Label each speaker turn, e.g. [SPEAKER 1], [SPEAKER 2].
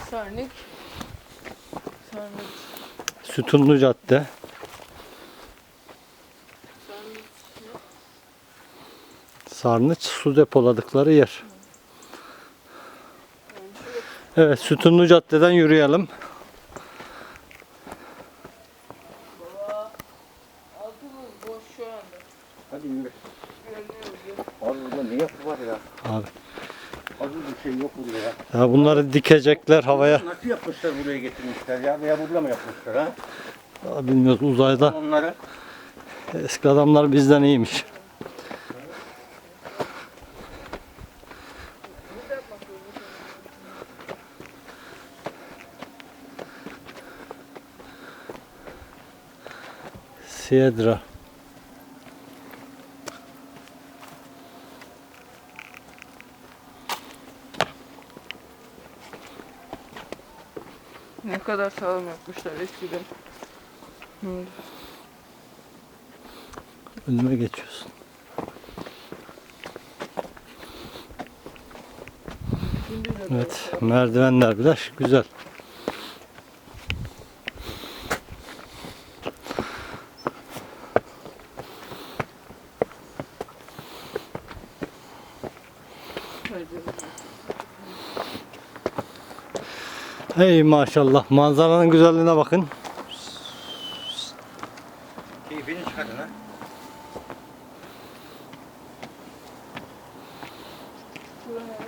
[SPEAKER 1] Sarnik. Sarnik.
[SPEAKER 2] Sütunlu Cadde.
[SPEAKER 1] Sarnik.
[SPEAKER 2] Sarnıç su depoladıkları yer. Evet Sütunlu Cadde'den yürüyelim.
[SPEAKER 1] Baba. Altımız boş şu anda.
[SPEAKER 3] Hadi yürü. Abi burada ne yapı var ya?
[SPEAKER 2] Abi.
[SPEAKER 3] Abi bir şey yok burada ya.
[SPEAKER 2] Ya bunları dikecekler havaya.
[SPEAKER 3] Nasıl yapmışlar buraya getirmişler ya? Veya burada mı yapmışlar ha?
[SPEAKER 2] Ya Bilmiyoruz uzayda.
[SPEAKER 3] Onları.
[SPEAKER 2] Eski adamlar bizden iyiymiş. Siedra.
[SPEAKER 1] Ne kadar sağlam yapmışlar eskiden. Hı.
[SPEAKER 2] Önüme geçiyorsun. Evet, merdivenler bile güzel.
[SPEAKER 1] böyle.
[SPEAKER 2] Hey maşallah manzaranın güzelliğine bakın.
[SPEAKER 3] Keyfini çıkarın ha.
[SPEAKER 1] Buraya.